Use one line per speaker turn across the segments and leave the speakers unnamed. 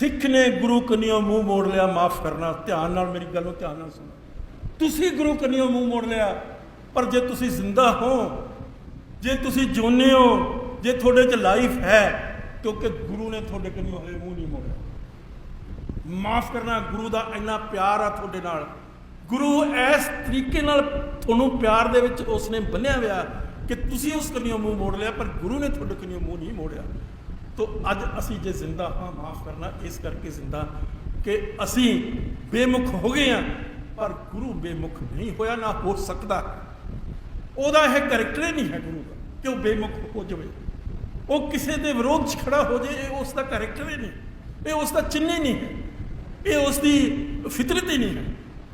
ਸਿੱਖ ਨੇ ਗੁਰੂ ਕਨਿਓ ਮੂੰਹ ਮੋੜ ਲਿਆ, ਮਾਫ ਕਰਨਾ, ਧਿਆਨ ਨਾਲ ਮੇਰੀ ਗੱਲ ਨੂੰ ਧਿਆਨ ਨਾਲ ਸੁਣੋ। ਤੁਸੀਂ ਗੁਰੂ ਕਨਿਓ ਮੂੰਹ ਮੋੜ ਲਿਆ, ਪਰ ਜੇ ਤੁਸੀਂ ਜ਼ਿੰਦਾ ਹੋ, ਜੇ ਤੁਸੀਂ ਜਿਉਂਦੇ ਹੋ, ਜੇ ਤੁਹਾਡੇ 'ਚ ਲਾਈਫ ਹੈ, ਕਿਉਂਕਿ ਗੁਰੂ ਨੇ ਤੁਹਾਡੇ ਕਨਿਓ ਹੋਏ ਮੂੰਹ ਨਹੀਂ ਮੋੜਿਆ। ਮਾਫ ਕਰਨਾ, ਗੁਰੂ ਦਾ ਇੰਨਾ ਪਿਆਰ ਆ ਤੁਹਾਡੇ ਨਾਲ। ਗੁਰੂ ਇਸ ਤਰੀਕੇ ਨਾਲ ਤੁਹਾਨੂੰ ਪਿਆਰ ਦੇ ਵਿੱਚ ਉਸਨੇ ਬੰਨਿਆ ਹੋਇਆ ਕਿ ਤੁਸੀਂ ਉਸ ਕਨਿਓ ਮੂੰਹ ਮੋੜ ਲਿਆ, ਪਰ ਗੁਰੂ ਨੇ ਤੁਹਾਡੇ ਕਨਿਓ ਮੂੰਹ ਨਹੀਂ ਮੋੜਿਆ। ਤੋ ਅੱਜ ਅਸੀਂ ਜੇ ਜ਼ਿੰਦਾ ਹਾਂ, ਮਾਫ ਕਰਨਾ, ਇਸ ਕਰਕੇ ਜ਼ਿੰਦਾ ਕਿ ਅਸੀਂ ਬੇਮੁਖ ਹੋ ਗਏ ਆ ਪਰ ਗੁਰੂ ਬੇਮੁਖ ਨਹੀਂ ਹੋਇਆ, ਨਾ ਹੋ ਸਕਦਾ। ਉਹਦਾ ਇਹ ਕੈਰੈਕਟਰ ਹੀ ਨਹੀਂ ਹੈ ਗੁਰੂ ਦਾ, ਕਿ ਉਹ ਬੇਮੁਖ ਹੋ ਜਾਵੇ। ਉਹ ਕਿਸੇ ਦੇ ਵਿਰੋਧ 'ਚ ਖੜਾ ਹੋ ਜਾਏ, ਇਹ ਉਸ ਦਾ ਕੈਰੈਕਟਰ ਹੀ ਨਹੀਂ। ਇਹ ਉਸ ਦਾ ਚਿੰਨ੍ਹ ਹੀ ਨਹੀਂ ਹੈ। ਇਹ ਉਸ ਦੀ ਫਿਤਰਤ ਹੀ ਨਹੀਂ ਹੈ।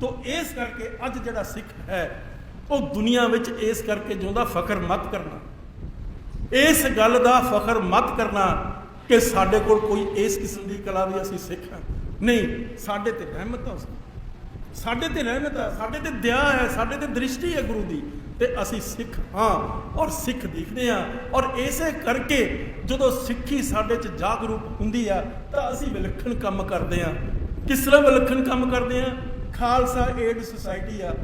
ਤੋ ਇਸ ਕਰਕੇ ਅੱਜ ਜਿਹੜਾ ਸਿੱਖ ਹੈ, ਉਹ ਦੁਨੀਆ ਵਿੱਚ ਇਸ ਕਰਕੇ ਜਿਉਂਦਾ, ਫਖਰ ਮਤ ਕਰਨਾ। ਇਸ ਗੱਲ ਦਾ ਫਖਰ ਮਤ ਕਰਨਾ ਕਿ ਸਾਡੇ ਕੋਲ ਕੋਈ ਇਸ ਕਿਸਮ ਦੀ ਕਲਾ ਵੀ ਅਸੀਂ ਸਿੱਖ ਹਾਂ। ਨਹੀਂ, ਸਾਡੇ ਤੇ ਰਹਿਮਤ ਹੈ ਉਸ ਸਾਡੇ ਤੇ ਰਹਿਮਤ ਹੈ ਸਾਡੇ ਤੇ ਦਇਆ ਹੈ, ਸਾਡੇ ਤੇ ਦ੍ਰਿਸ਼ਟੀ ਹੈ ਗੁਰੂ ਦੀ। ਤੇ ਅਸੀਂ ਸਿੱਖ ਹਾਂ ਔਰ ਸਿੱਖ ਦਿਖਦੇ ਹਾਂ। ਔਰ ਇਸੇ ਕਰਕੇ ਜਦੋਂ ਸਿੱਖੀ ਸਾਡੇ 'ਚ ਜਾਗਰੂਕ ਹੁੰਦੀ ਆ, ਤਾਂ ਅਸੀਂ ਵਿਲੱਖਣ ਕੰਮ ਕਰਦੇ ਹਾਂ। ਕਿਸ ਤਰ੍ਹਾਂ ਵਿਲੱਖਣ ਕੰਮ ਕਰਦੇ ਹਾਂ? ਖਾਲਸਾ ਏਡ ਸੁਸਾਇਟੀ ਆ।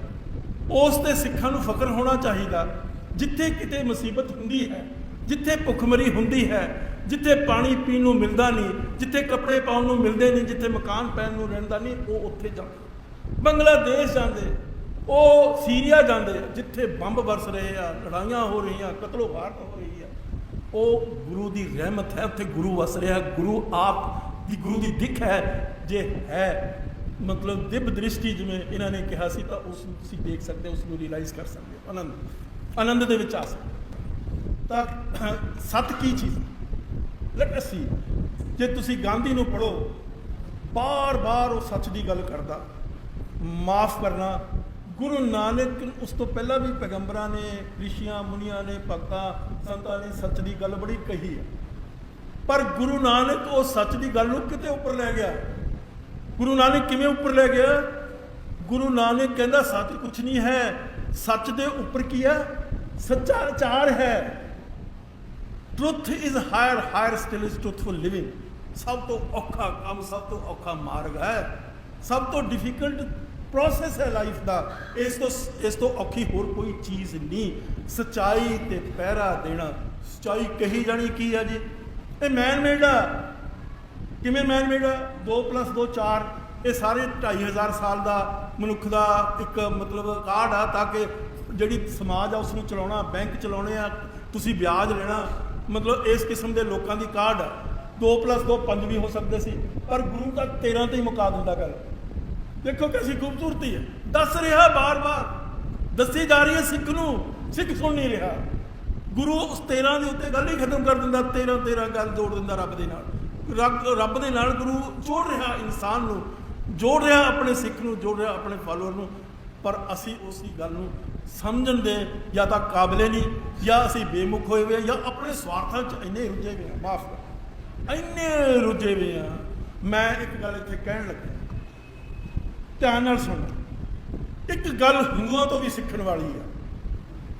ਉਸ ਤੇ ਸਿੱਖਾਂ ਨੂੰ ਫਖਰ ਹੋਣਾ ਚਾਹੀਦਾ। ਜਿੱਥੇ ਕਿਤੇ ਮੁਸੀਬਤ ਹੁੰਦੀ ਹੈ ਜਿੱਥੇ ਭੁੱਖਮਰੀ ਹੁੰਦੀ ਹੈ, ਜਿੱਥੇ ਪਾਣੀ ਪੀਣ ਨੂੰ ਮਿਲਦਾ ਨਹੀਂ, ਜਿੱਥੇ ਕੱਪੜੇ ਪਾਉਣ ਨੂੰ ਮਿਲਦੇ ਨਹੀਂ, ਜਿੱਥੇ ਮਕਾਨ ਪੈਣ ਨੂੰ ਰਹਿੰਦਾ ਨਹੀਂ, ਉਹ ਉੱਥੇ ਜਾਂਦੇ। ਬੰਗਲਾਦੇਸ਼ ਜਾਂਦੇ, ਉਹ ਸੀਰੀਆ ਜਾਂਦੇ, ਜਿੱਥੇ ਬੰਬ ਵਰਸ ਰਹੇ ਆ, ਲੜਾਈਆਂ ਹੋ ਰਹੀਆਂ, ਕਤਲੋ ਹੋ ਰਹੀ ਆ। ਉਹ ਗੁਰੂ ਦੀ ਰਹਿਮਤ ਹੈ, ਉੱਥੇ ਗੁਰੂ ਵਸ ਰਿਹਾ, ਗੁਰੂ ਆਪ ਦੀ ਗੁਰੂ ਦੀ ਦਿੱਖ ਹੈ, ਜੇ ਹੈ, ਮਤਲਬ ਦਿਵ ਦ੍ਰਿਸ਼ਟੀ ਜਿਵੇਂ ਇਹਨਾਂ ਨੇ ਕਿਹਾ ਸੀ ਤਾਂ ਉਸ ਨੂੰ ਤੁਸੀਂ ਦੇਖ ਸਕਦੇ ਹੋ, ਉਸ ਨੂੰ ਰਿਅਲਾਈਜ਼ ਕਰ ਸਕਦੇ ਹੋ। ਆਨੰਦ ਆਨੰਦ ਦੇ ਵਿੱਚ ਆ ਸਕਦੇ ਤਾਂ ਸਤ ਕੀ ਚੀਜ਼? ਲੈਟ ਅਸ ਸੀ ਜੇ ਤੁਸੀਂ ਗਾਂਧੀ ਨੂੰ ਪੜੋ ਬਾਰ-ਬਾਰ ਉਹ ਸੱਚ ਦੀ ਗੱਲ ਕਰਦਾ। ਮਾਫ ਕਰਨਾ। ਗੁਰੂ ਨਾਨਕ ਉਸ ਤੋਂ ਪਹਿਲਾਂ ਵੀ ਪੈਗੰਬਰਾਂ ਨੇ, ਰਿਸ਼ੀਆਂ, ਮੁਨੀਆਂ ਨੇ, ਭਗਤਾਂ, ਸੰਤਾਂ ਨੇ ਸੱਚ ਦੀ ਗੱਲ ਬੜੀ ਕਹੀ ਹੈ। ਪਰ ਗੁਰੂ ਨਾਨਕ ਉਹ ਸੱਚ ਦੀ ਗੱਲ ਨੂੰ ਕਿਤੇ ਉੱਪਰ ਲੈ ਗਿਆ? ਗੁਰੂ ਨਾਨਕ ਕਿਵੇਂ ਉੱਪਰ ਲੈ ਗਿਆ? ਗੁਰੂ ਨਾਨਕ ਕਹਿੰਦਾ, ਸੱਚ ਕੁਝ ਨਹੀਂ ਹੈ। ਸੱਚ ਦੇ ਉੱਪਰ ਕੀ ਹੈ? ਸੱਚਾ ਆਚਾਰ ਹੈ। Truth is higher higher still is truthful living ਸਭ ਤੋਂ ਔਖਾ ਕੰਮ ਸਭ ਤੋਂ ਔਖਾ ਮਾਰਗ ਹੈ ਸਭ ਤੋਂ ਡਿਫਿਕਲਟ ਪ੍ਰੋਸੈਸ ਹੈ ਲਾਈਫ ਦਾ ਇਸ ਤੋਂ ਇਸ ਤੋਂ ਔਖੀ ਹੋਰ ਕੋਈ ਚੀਜ਼ ਨਹੀਂ ਸਚਾਈ ਤੇ ਪਹਿਰਾ ਦੇਣਾ ਸਚਾਈ ਕਹੀ ਜਾਣੀ ਕੀ ਹੈ ਜੀ ਇਹ ਮੈਨ ਮੇਡ ਆ ਕਿਵੇਂ ਮੈਨ ਮੇਡ 2 2 4 ਇਹ ਸਾਰੇ 2500 ਸਾਲ ਦਾ ਮਨੁੱਖ ਦਾ ਇੱਕ ਮਤਲਬ ਕਾਢ ਆ ਤਾਂ ਕਿ ਜਿਹੜੀ ਸਮਾਜ ਆ ਉਸ ਨੂੰ ਚਲਾਉਣਾ ਬੈਂਕ ਚਲਾਉਣੇ ਆ ਤੁਸੀਂ ਵਿਆਜ ਲੈਣਾ ਮਤਲਬ ਇਸ ਕਿਸਮ ਦੇ ਲੋਕਾਂ ਦੀ ਕਾਢ ਆ 2 2 5 ਵੀ ਹੋ ਸਕਦੇ ਸੀ, ਪਰ ਗੁਰੂ ਤਾਂ 13 ਤੇ ਹੀ ਮੁਕਾ ਦਿੰਦਾ ਗੱਲ ਦੇਖੋ ਕਿੰਨੀ ਖੂਬਸੂਰਤੀ ਹੈ। ਦੱਸ ਰਿਹਾ ਬਾਰ-ਬਾਰ, ਦੱਸੀ ਜਾ ਰਹੀ ਹੈ ਸਿੱਖ ਨੂੰ, ਸਿੱਖ ਸੁਣ ਨਹੀਂ ਰਿਹਾ। ਗੁਰੂ ਉਸ 13 ਦੇ ਉੱਤੇ ਗੱਲ ਹੀ ਖਤਮ ਕਰ ਦਿੰਦਾ 13 13 ਗੱਲ ਜੋੜ ਦਿੰਦਾ ਰੱਬ ਦੇ ਨਾਲ। ਰੱਬ ਰੱਬ ਦੇ ਨਾਲ ਗੁਰੂ ਜੋੜ ਰਿਹਾ ਇਨਸਾਨ ਨੂੰ, ਜੋੜ ਰਿਹਾ ਆਪਣੇ ਸਿੱਖ ਨੂੰ, ਜੋੜ ਰਿਹਾ ਆਪਣੇ ਫਾਲੋਅਰ ਨੂੰ। ਪਰ ਅਸੀਂ ਉਸ ਦੀ ਗੱਲ ਨੂੰ ਸਮਝਣ ਦੇ ਜਾਂ ਤਾਂ ਕਾਬਲੇ ਨਹੀਂ, ਜਾਂ ਅਸੀਂ ਬੇਮੁਖ ਹੋਏ ਹੋਏ ਜਾਂ ਆਪਣੇ ਸਵਾਰਥਾਂ 'ਚ ਇੰਨੇ ਰੁੱਝੇ ਹੋਏ ਹਾਂ, ਮਾਫ ਕਰ। ਇੰਨੇ ਰੁੱਝੇ ਹੋਏ ਹਾਂ। ਮੈਂ ਇੱਕ ਗੱਲ ਇੱਥੇ ਕਹਿਣ ਲੱਗਾ। ਧਿਆਨ ਨਾਲ ਸੁਣ। ਇੱਕ ਗੱਲ ਹਿੰਦੂਆਂ ਤੋਂ ਵੀ ਸਿੱਖਣ ਵਾਲੀ ਆ।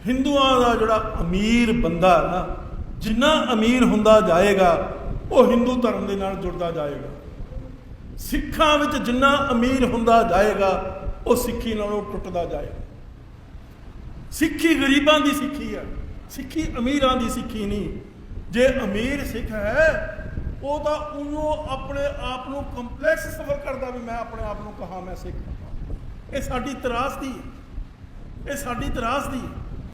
ਹਿੰਦੂਆਂ ਦਾ ਜਿਹੜਾ ਅਮੀਰ ਬੰਦਾ ਨਾ, ਜਿੰਨਾ ਅਮੀਰ ਹੁੰਦਾ ਜਾਏਗਾ, ਉਹ ਹਿੰਦੂ ਧਰਮ ਦੇ ਨਾਲ ਜੁੜਦਾ ਜਾਏਗਾ। ਸਿੱਖਾਂ ਵਿੱਚ ਜਿੰਨਾ ਅਮੀਰ ਹੁੰਦਾ ਜਾਏਗਾ ਉਹ ਸਿੱਖੀ ਨਾਲੋਂ ਟੁੱਟਦਾ ਜਾਏ ਸਿੱਖੀ ਗਰੀਬਾਂ ਦੀ ਸਿੱਖੀ ਹੈ ਸਿੱਖੀ ਅਮੀਰਾਂ ਦੀ ਸਿੱਖੀ ਨਹੀਂ ਜੇ ਅਮੀਰ ਸਿੱਖ ਹੈ, ਉਹ ਤਾਂ ਉਹਨੂੰ ਆਪਣੇ ਆਪ ਨੂੰ ਕੰਪਲੈਕਸ ਸਫਰ ਕਰਦਾ ਵੀ ਮੈਂ ਆਪਣੇ ਆਪ ਨੂੰ ਕਹਾ ਮੈਂ ਸਿੱਖ ਹਾਂ। ਇਹ ਸਾਡੀ ਤਰਾਸ ਦੀ ਹੈ। ਇਹ ਸਾਡੀ ਤਰਾਸ ਦੀ ਹੈ।